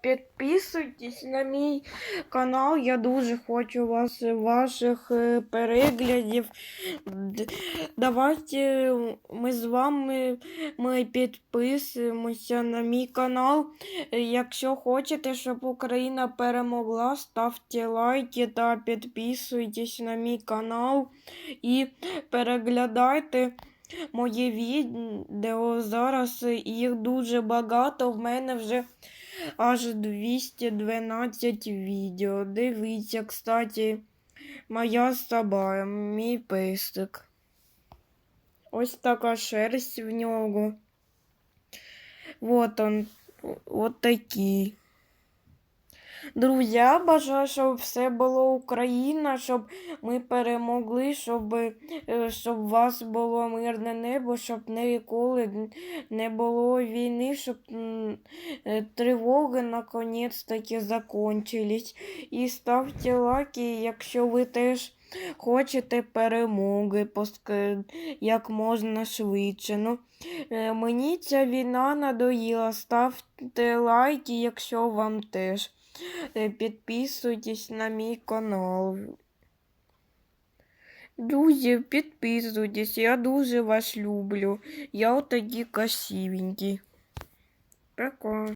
Підписуйтесь на мій канал. Я дуже хочу вас ваших е, переглядів. Давайте ми з вами ми підписуємося на мій канал. Якщо хочете, щоб Україна перемогла, ставте лайки та підписуйтесь на мій канал і переглядайте моє відео. Зараз їх дуже багато. В мене вже аж 212 відео. Дивіться, кстати, моя собака, мій пестик. Ось така шерсть в нього. Вот он, вот такий. Друзі, бажаю, щоб все було Україна, щоб ми перемогли, щоб, е, щоб у вас було мирне небо, щоб ніколи не було війни, щоб е, тривоги наконець-таки закончились. І ставте лайки, якщо ви теж хочете перемоги як можна швидше. Ну, е, мені ця війна надоїла. Ставте лайки, якщо вам теж. Е, Підписуйтесь на мій канал. Друзі, підписуйтесь, я дуже вас люблю. Я отакі красивенькі. Пока.